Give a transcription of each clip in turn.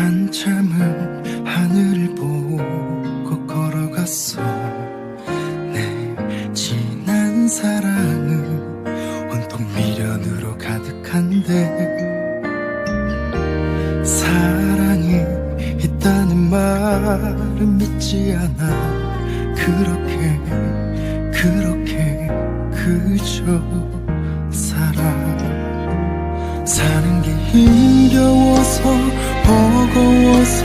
한참을 하늘을 보고 걸어갔어. 내 지난 사랑은 온통 미련으로 가득한데 사랑이 있다는 말은 믿지 않아. 그렇게 그렇게 그저 살아. 사는 게 힘겨워서 버거워서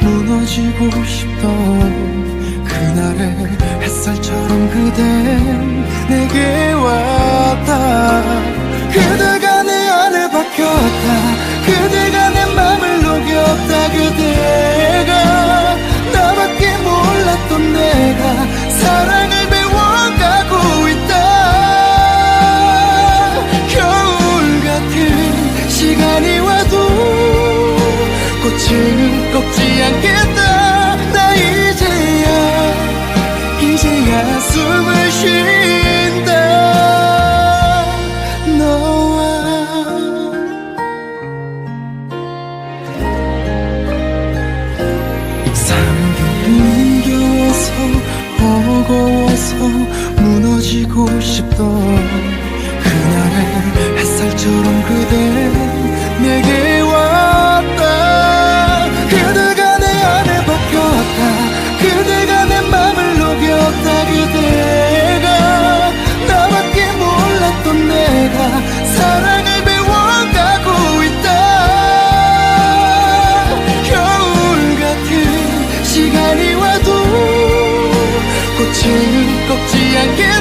무너지고 싶던 그날의 햇살처럼 그댄 내게 왔다. 그대 꺾지 않겠다. 나 이제야 이제야 숨을 쉰다. 너와 게 힘겨워서 버거워서 무너지고 싶던 그날의 햇살처럼 그대 꺾